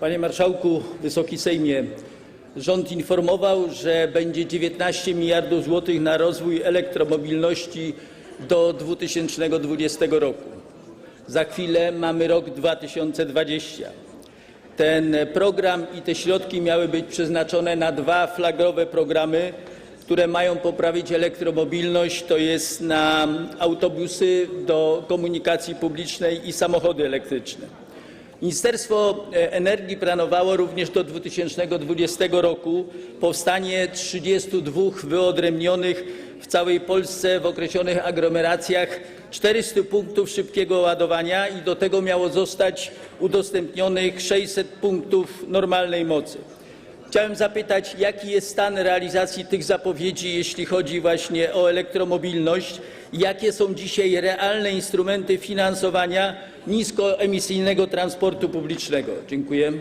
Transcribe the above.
Panie Marszałku, Wysoki Sejmie, rząd informował, że będzie 19 mld zł na rozwój elektromobilności do 2020 roku. Za chwilę mamy rok 2020. Ten program i te środki miały być przeznaczone na dwa flagowe programy, które mają poprawić elektromobilność, to jest na autobusy do komunikacji publicznej i samochody elektryczne. Ministerstwo e, Energii planowało również do 2020 roku powstanie 32 wyodrębnionych w całej Polsce w określonych aglomeracjach 400 punktów szybkiego ładowania i do tego miało zostać udostępnionych 600 punktów normalnej mocy. Chciałem zapytać, jaki jest stan realizacji tych zapowiedzi, jeśli chodzi właśnie o elektromobilność? Jakie są dzisiaj realne instrumenty finansowania niskoemisyjnego transportu publicznego? Dziękuję.